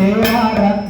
சேவாரத்தை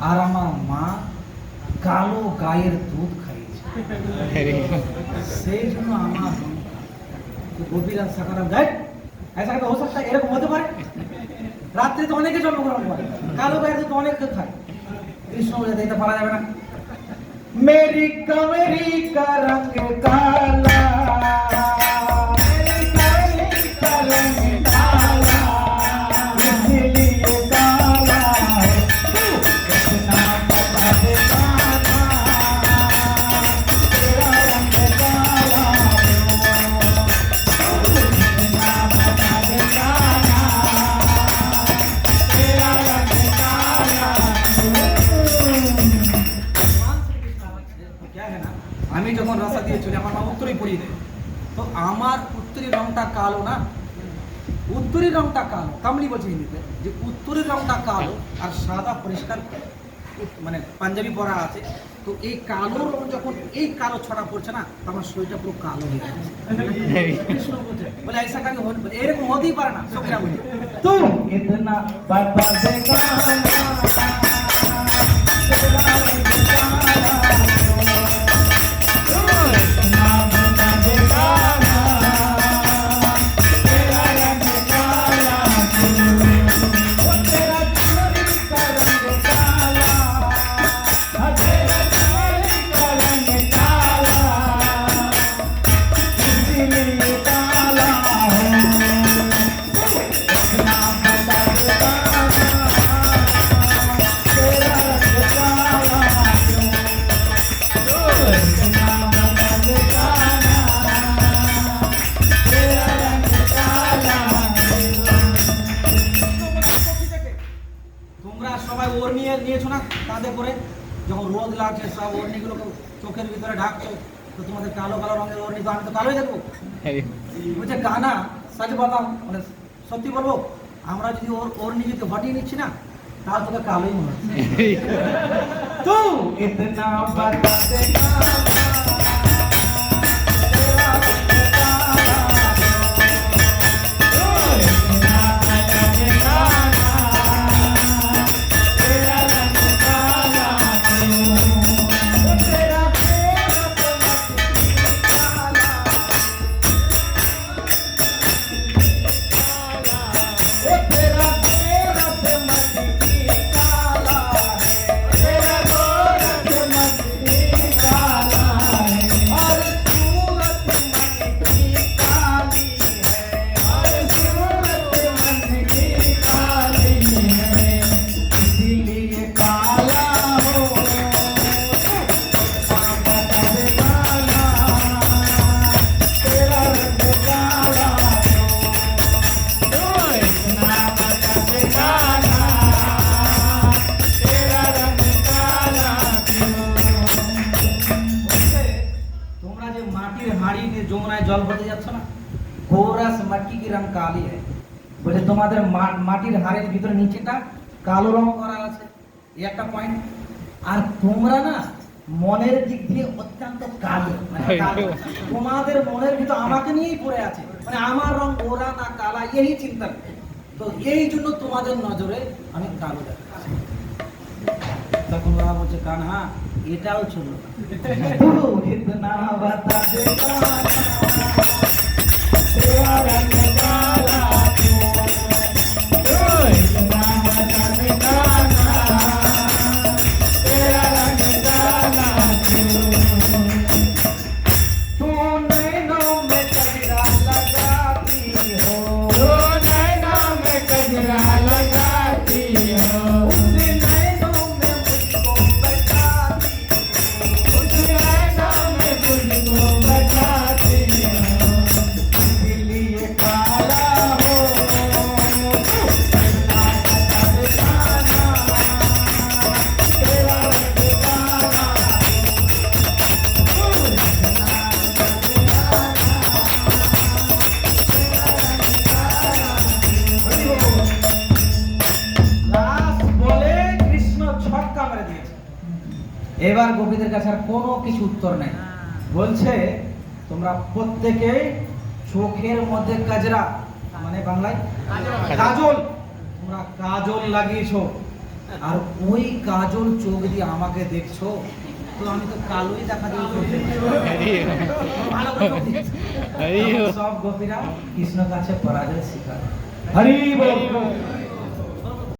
আর আমার মা কালো গায়ের দুধ খাইয়েছে সেই জন্য আমার গোপীরাজ সাকারাম দেখ ऐसा तो हो सकता है এরকম হতে পারে রাত্রে তো অনেকে জন্মগ্রহণ করে কালো গায়ের দুধ অনেকে খায় কৃষ্ণ বলে দিতে পারা যাবে না मेरी कमरी আমি যখন রাস্তা দিয়ে চলি, আমার মা উত্তরই পরিয়ে দেয়। তো আমার উত্তরের রংটা কালো না? উত্তরের রংটা কালো। কামলি বলছে হিন্দিতে যে উত্তরের রংটা কালো আর সাদা পরিষ্কার মানে পাঞ্জাবি পরা আছে। তো এই কালো রং যখন এই কালো ছড়া পড়ছে না আমার শরীরটা পুরো কালো হয়ে যাচ্ছে। বলে ऐसा কাকে এরকম হতেই পারে না। সব বলি। তো সবাই ওর নিয়ে নিয়েছো না? তাদের করে যখন রোদ লাগছে সব ওরনিগুলো চোখের ভিতরে ঢাকছো তো তোমাদের কালো কালো রঙের ওরনি তো আমি তো কালোই দেখব। হ্যাঁ। বলছে গানা সাজ বাদাম মানে সত্যি বলব আমরা যদি ওর ওরনি যদি হটিয়ে নিচ্ছি না তাহলে তোকে কালোই মনে হচ্ছে। হ্যাঁ। তো ইতনা বাতা জল ভরতে যাচ্ছ না? গোরাস মাটি কি রং কালি হয়? বলে তোমাদের মাটির হাড়ের ভিতরে নিচেটা কালো রং করা আছে। এই একটা পয়েন্ট আর তোমরা না মনের দিক দিয়ে অত্যন্ত কালো। মানে তোমাদের মনের ভিতর আমাকে নিয়েই পড়ে আছে। মানে আমার রং ওরা না কালা এই চিন্তা তো এই জন্য তোমাদের নজরে আমি কালো দেখাচ্ছি। তখন ওরা বলছে কানহা এটাও চললো এবার গোপীদের কাছে আর কোনো কিছু উত্তর নেই। বলছে তোমরা প্রত্যেকে চোখের মধ্যে কাজরা মানে বাংলায়? কাজল। তোমরা কাজল লাগিয়েছো। আর ওই কাজল চোখ দিয়ে আমাকে দেখছ? তো আমি তো কালোই দেখা দিচ্ছি। সব গোপীরা কৃষ্ণ কাছে পরাজয় স্বীকার। হরি বল।